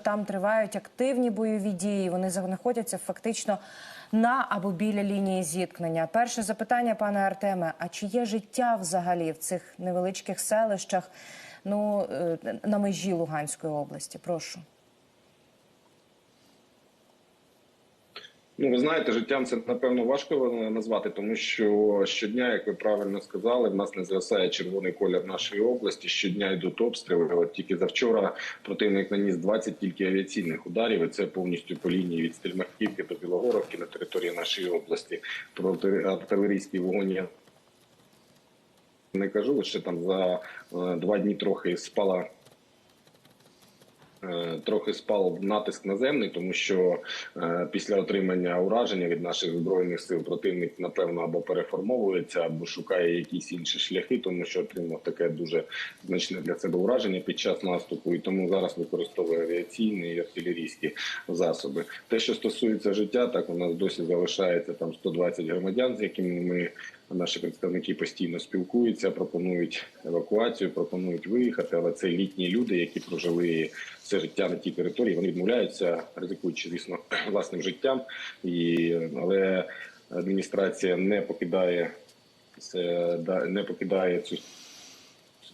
Там тривають активні бойові дії. Вони знаходяться фактично на або біля лінії зіткнення. Перше запитання, пане Артеме: а чи є життя взагалі в цих невеличких селищах? Ну е, на межі Луганської області? Прошу. Ну, ви знаєте, життям це напевно важко назвати, тому що щодня, як ви правильно сказали, в нас не згасає червоний колір нашої області. Щодня йдуть обстріли. От тільки завчора противник наніс 20 тільки авіаційних ударів. і Це повністю по лінії від Стельмахівки до Білогоровки на території нашої області. Проти артилерійський вогонь не кажу. Лише там за е, два дні трохи спала. Е, Трохи спав натиск наземний, тому що е, після отримання ураження від наших збройних сил противник напевно або переформовується, або шукає якісь інші шляхи, тому що отримав таке дуже значне для себе ураження під час наступу, і тому зараз використовує авіаційні і артилерійські засоби. Те, що стосується життя, так у нас досі залишається там 120 громадян, з якими ми. Наші представники постійно спілкуються, пропонують евакуацію, пропонують виїхати. Але це літні люди, які прожили все життя на тій території. Вони відмовляються, ризикуючи, звісно, власним життям. І але адміністрація не покидає не покидає цю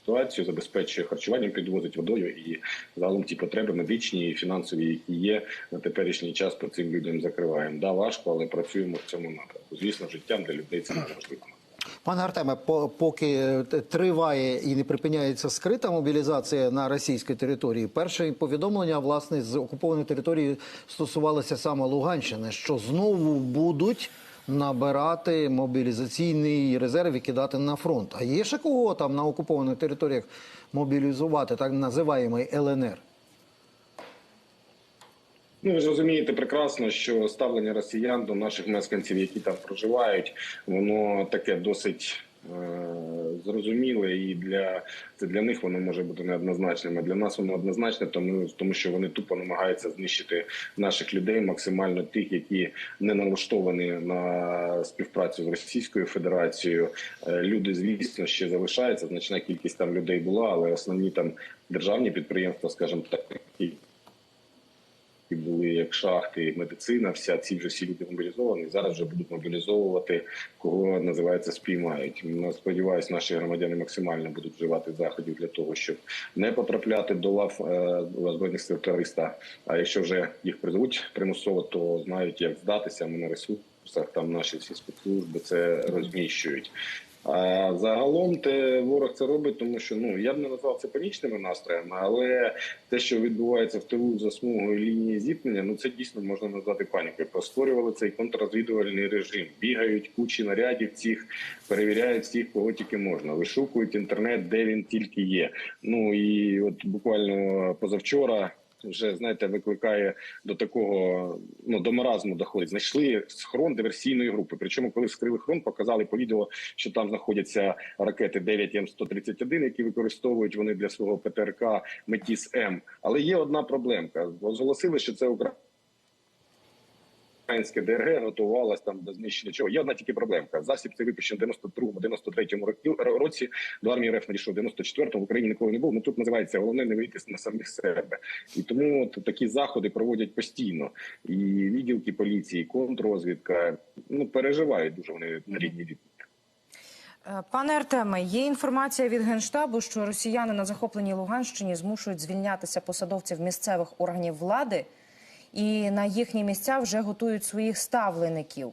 ситуацію, забезпечує харчуванням, підвозить водою і загалом ті потреби медичні і фінансові, які є на теперішній час, по цим людям закриваємо. Да, важко, але працюємо в цьому напрямку. Звісно, життям для людей це неможливо. Пане Артеме, по- поки е, триває і не припиняється скрита мобілізація на російській території, перше повідомлення власне з окупованої території стосувалося саме Луганщини, що знову будуть набирати мобілізаційний резерв і кидати на фронт. А є ще кого там на окупованих територіях мобілізувати, так називаємо ЛНР? Ну, ви ж розумієте прекрасно, що ставлення росіян до наших мешканців, які там проживають, воно таке досить зрозуміле, і для це для них воно може бути неоднозначним. А для нас воно однозначне, тому тому що вони тупо намагаються знищити наших людей, максимально тих, які не налаштовані на співпрацю з Російською Федерацією. Е, Люди, звісно, ще залишаються. Значна кількість там людей була, але основні там державні підприємства, скажімо так, які і були як шахти, медицина, вся ці вже всі люди мобілізовані. Зараз вже будуть мобілізовувати, кого називається спіймають. Ну, Сподіваюсь, наші громадяни максимально будуть вживати заходів для того, щоб не потрапляти до лав е, збройних сил терориста. А якщо вже їх призовуть примусово, то знають, як здатися. Ми на ресурсах там наші всі спецслужби це розміщують. А загалом те ворог це робить, тому що ну я б не назвав це панічними настроями, але те, що відбувається в тилу за смугою лінії зіткнення, ну це дійсно можна назвати панікою. Постворювали цей контррозвідувальний режим, бігають кучі нарядів цих, перевіряють всіх, кого тільки можна, вишукують інтернет, де він тільки є. Ну і от буквально позавчора. Вже знаєте, викликає до такого ну до маразму доходить. Знайшли схрон диверсійної групи. Причому, коли вскрили хрон, показали по відео, що там знаходяться ракети 9 М 131 які використовують вони для свого ПТРК Метіс М. Але є одна проблемка. Оголосили, що це Україна. Українське ДРГ готувалась там до знищення чого. Є одна тільки проблемка. Засіб цей випущений в 92-93 році. До армії РФ надійшов в 94-му. В Україні ніколи не був. Ну тут називається головне не вийти на самих себе. І тому от такі заходи проводять постійно. І відділки поліції, і контррозвідка ну переживають дуже вони на рідній від. Е, Пане Артеме, є інформація від генштабу, що росіяни на захопленій Луганщині змушують звільнятися посадовців місцевих органів влади, і на їхні місця вже готують своїх ставлеників.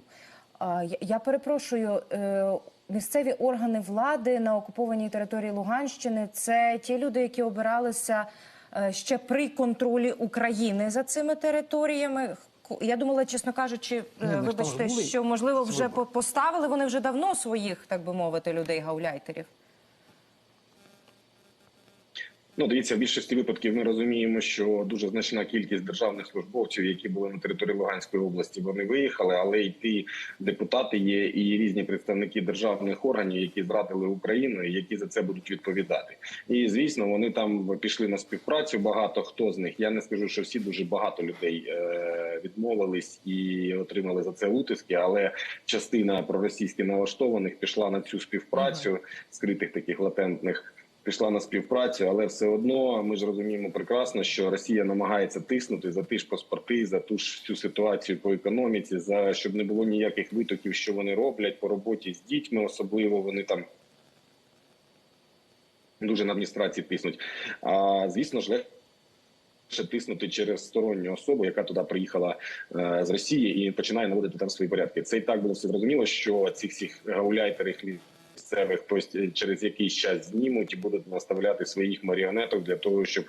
Я- перепрошую, е, місцеві органи влади на окупованій території Луганщини це ті люди, які обиралися е, ще при контролі України за цими територіями. Я думала, чесно кажучи, е, там вибачте, що можливо вже по- поставили вони вже давно своїх, так би мовити, людей гауляйтерів. Ну, дивіться, в більшості випадків ми розуміємо, що дуже значна кількість державних службовців, які були на території Луганської області, вони виїхали, але й ті депутати є і різні представники державних органів, які зрадили Україну, і які за це будуть відповідати. І звісно, вони там пішли на співпрацю. Багато хто з них. Я не скажу, що всі дуже багато людей е, відмовились і отримали за це утиски, але частина проросійськи налаштованих пішла на цю співпрацю скритих таких латентних пішла на співпрацю, але все одно ми ж розуміємо прекрасно, що Росія намагається тиснути за ті ж паспорти, за ту ж всю ситуацію по економіці, за щоб не було ніяких витоків, що вони роблять по роботі з дітьми, особливо вони там. Дуже на адміністрації тиснуть. А звісно ж, легше тиснути через сторонню особу, яка туди приїхала е, з Росії і починає наводити там свої порядки. Це і так було все зрозуміло, що ці всіх гауляйтерів місцевих хтось е, через якийсь час знімуть і будуть наставляти своїх маріонеток для того, щоб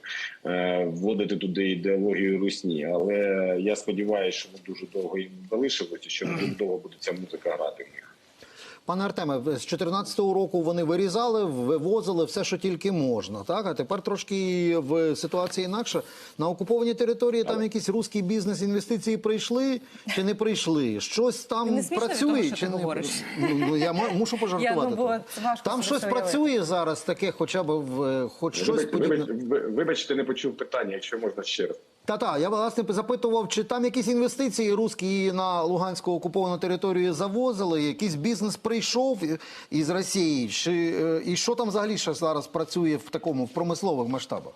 е, вводити туди ідеологію русні. Але я сподіваюся, що ми дуже довго їм залишилося, що дуже довго буде ця музика грати в них. Пане Артеме, з 2014 року вони вирізали, вивозили все, що тільки можна. Так, а тепер трошки в ситуації інакше. На окупованій території там якийсь руський бізнес, інвестиції прийшли чи не прийшли? Щось там Не працює того, що чи ти не говориш? Ну, ну, я мушу пожартувати. Я, ну, важко там щось уявити. працює зараз, таке, хоча б в хоч щось Вибач- подібне. вибач- ви- Вибачте, не почув питання, якщо можна ще раз. Та-та, я власне запитував, чи там якісь інвестиції русські на Луганську окуповану територію завозили, якийсь бізнес прийшов із Росії, чи, е, і що там взагалі зараз працює в такому в промислових масштабах?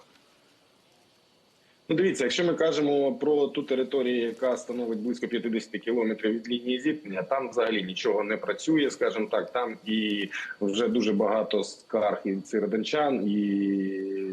Ну, дивіться, якщо ми кажемо про ту територію, яка становить близько 50 кілометрів від лінії зіткнення, там взагалі нічого не працює, скажімо так. Там і вже дуже багато скарг і від сироденчан, і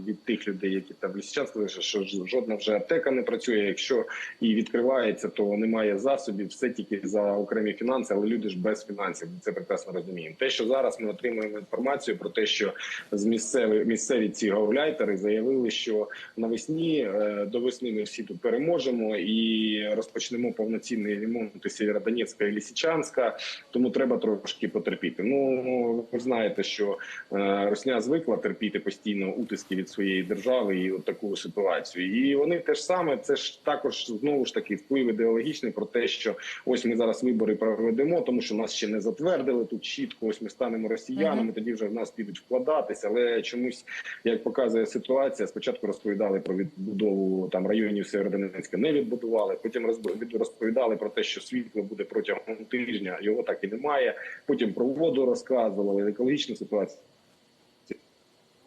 від тих людей, які там в Лісичан що- жодна вже аптека не працює. Якщо і відкривається, то немає засобів, все тільки за окремі фінанси, але люди ж без фінансів. Це прекрасно розуміємо. Те, що зараз ми отримуємо інформацію про те, що з місцеві місцеві ці гауляйтери заявили, що навесні е, до весни ми всі тут переможемо і розпочнемо повноцінний ремонт Сєвєродонецька і Лісичанська. Тому треба трошки потерпіти. Ну ви знаєте, що е, Росня звикла терпіти постійно утиски від своєї держави і от таку ситуацію. І вони теж саме це ж також знову ж таки вплив ідеологічний про те, що ось ми зараз вибори проведемо, тому що нас ще не затвердили тут чітко. Ось ми станемо росіянами. Тоді вже в нас підуть вкладатися. Але чомусь, як показує ситуація, спочатку розповідали про відбудову там районів Сєвєродонецька, не відбудували. Потім розповідали про те, що світло буде протягом тижня. Його так і немає. Потім про воду розказували, екологічну ситуацію.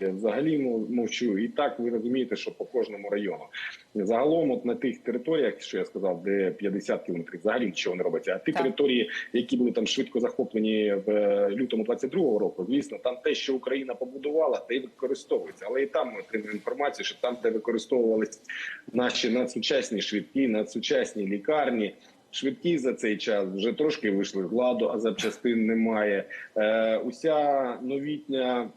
Я взагалі мовчу. І так ви розумієте, що по кожному району. Загалом, от на тих територіях, що я сказав, де 50 кілометрів, взагалі нічого не робиться. А ті Так. території, які були там швидко захоплені в е, лютому 22-го року, звісно, там те, що Україна побудувала, те й використовується. Але і там ми отримуємо інформацію, що там, де використовувалися наші надсучасні швидкі, надсучасні лікарні. Швидкі за цей час вже трошки вийшли з ладу, а запчастин немає. Е, уся новітня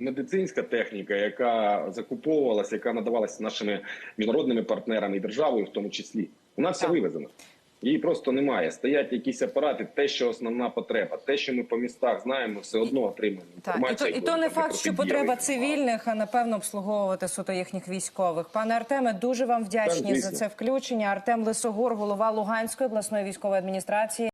медицинська техніка, яка закуповувалася, яка надавалася нашими міжнародними партнерами і державою, в тому числі, вона вся вивезена. Її просто немає. Стоять якісь апарати, те, що основна потреба, те, що ми по містах знаємо, все одно отримуємо Так, і то, і то не факт, що потреба цивільних, а напевно обслуговувати суто їхніх військових. Пане Артеме, дуже вам вдячні Так, за це включення. Артем Лисогор, голова Луганської обласної військової адміністрації.